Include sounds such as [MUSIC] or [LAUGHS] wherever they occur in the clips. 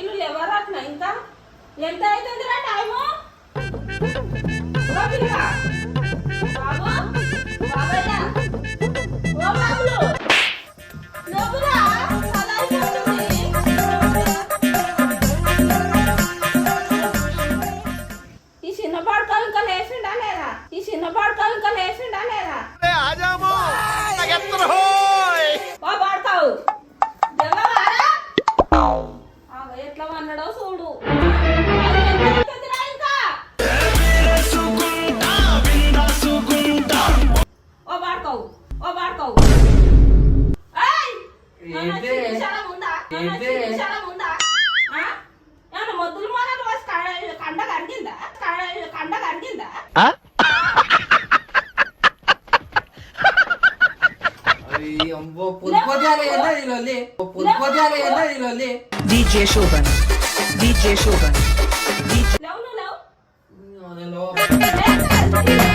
ఇల్లు ఎవరు అట్లా ఇంకా? ఎంత అవుతుందిరా టైము? ఓ బాబు బాబయ్య. ఓ బాబులు. DJ Shoban DJ Shoban DJ... No, no, no. No, no, no.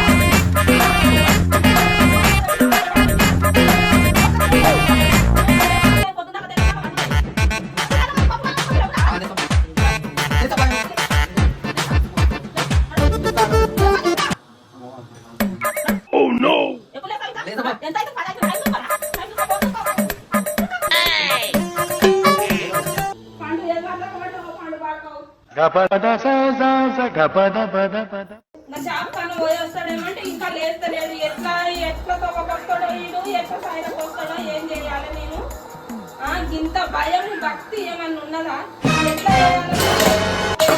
నా షాప్ కన్నా పోయి వస్తాడేమంటే ఇంకా లేస్తలేదు. ఎట్లా ఎట్లా తొక్కకొస్తాడో వీడు? ఎట్లా సైడ్కి వస్తాడో ఏం చేయాలి నేను? ఆ ఇంత భయం భక్తి ఏమన్నా ఉన్నదా? ఎట్లా చేయాలి?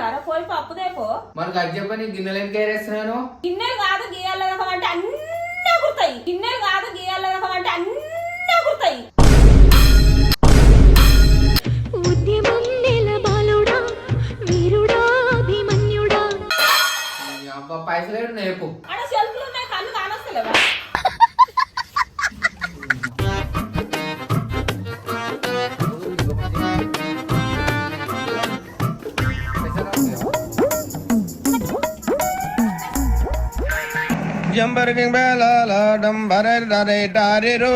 పెట్టినట్టుగా వస్తుందా రా పోయి పప్పు దేపో మరి గది చెప్పని గిన్నెలు ఎందుకు ఏరేస్తున్నాను? గిన్నెలు కాదు గీయాల రకం అంటే అన్నీ కుడతాయి గిన్నెలు కాదు గీయాల రకం అంటే అన్నీ ఉద్యమం వీరుడా అభిమన్యుడా? అబ్బా పైసలేడు నేపు సెల్ఫ్లు ఉన్నాయి కళ్ళు కానొస్తలేవా? బేలాల డంబరే డారిరు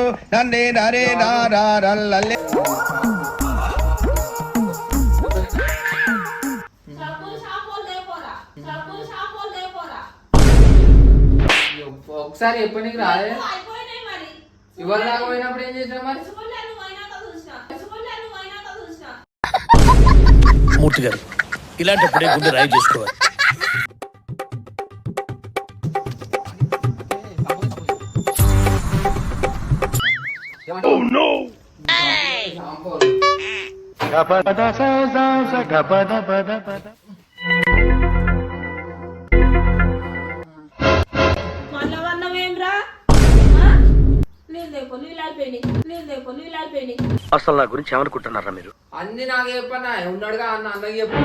ఒకసారి ఎప్పటికి రాలే? అయిపోయినాయి మరి ఇవాళ దాకా పోయినప్పుడు ఏం చేసినా మరి? మూర్తి గారు ఇలాంటప్పుడే గుండె రాయి చేసుకోవాలి. అసలు నా గురించి ఏమనుకుంటున్నారా మీరు? అన్ని నాకు చెప్పన్నా ఉన్నాడుగా అన్న అన్నకి చెప్పు.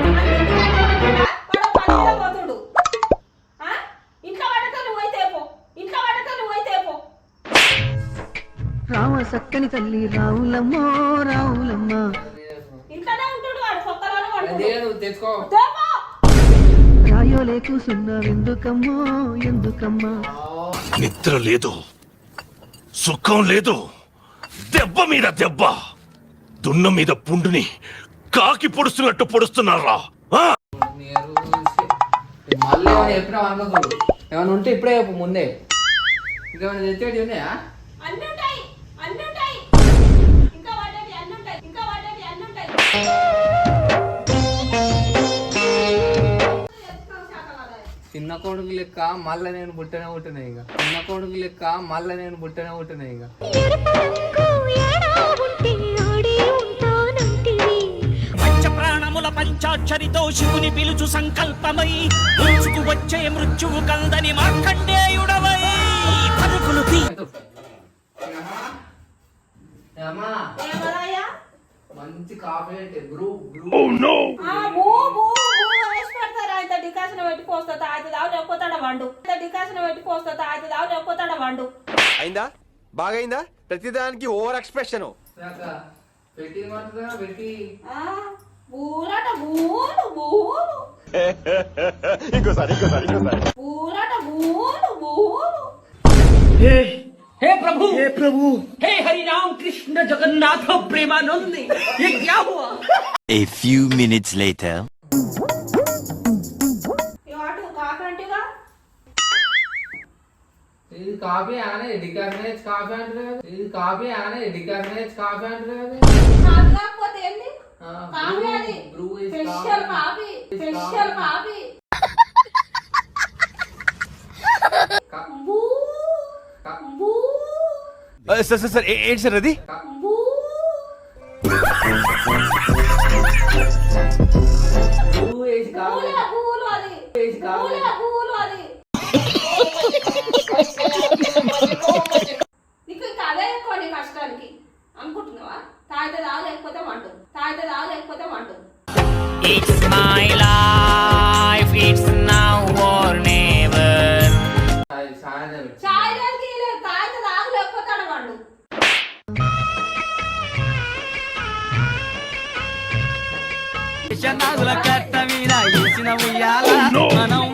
రామ సక్కని తల్లి రావులమ్మో రావులమ్మ. ఎందుకమ్మా? నిద్ర లేదు. సుఖం లేదు. దెబ్బ మీద దెబ్బ. దున్న మీద పుండుని కాకి పొడుస్తున్నట్టు పొడుస్తున్నారా? ఆ? మీరు మళ్ళీ ఏమైనా చెప్పినావు అనుకోకూడదు ఏమైనా ఉంటే ఇప్పుడే చెప్పు ముందే. ఇంకేమైనా తెచ్చేటి ఉన్నాయా? అన్ని ఉంటాయి అన్ని ఉంటాయి ఇంకా వాడేవి అన్ని ఉంటాయి ఇంకా వాడేవి అన్ని ఉంటాయి చిన్న కొడుకు లెక్క మళ్ళీ నేను పుట్టనే పుట్టినా ఇక. చిన్న కొడుకు లెక్క మళ్ళీ నేను పుట్టనే పుట్టినా ఇక. పంచాక్షరితో శివుని పిలుచు సంకల్పమై ముంచుకు వచ్చే మృత్యువు కందని మార్కండేయుడవై పరుగులు తీ. మంచి కాఫీ అంటే బ్రూ బ్రూ ఆ, డికాషన్ పెట్టి పోస్తా తాగుతుంది ఆవు లేకపోతాడా వండు ఇంత డికాషన్ పెట్టి పోస్తా తాగుతుంది ఆవు లేకపోతాడా వండు అయిందా బాగైందా ప్రతిదానికి ఓవర్ ఎక్స్ప్రెషన్ పెట్టి మాట్లాడుతున్నా పెట్టి ఆ, బూరట బూలు బూ ఇంకోసారి ఇంకోసారి ఇంకోసారి పూలట పూలు పూలు हे प्रभु हे प्रभु हे हरि राम कृष्ण जगन्नाथ प्रेमानंद ये क्या हुआ A few minutes later. Coffee ఆనే డికార్నేజ్ కాఫీ అంటారు కదా. ఇది కాఫీ ఆనే డికార్నేజ్ కాఫీ అంటారు కదా. కాకపోతే ఏంది? కాఫీ అది. Special. Coffee. Special coffee. Sir sir ఏంటి సార్ అది? బూ brew [LAUGHS] కట్ట మీద ఇచ్చిన ఉయ్యాల. మనం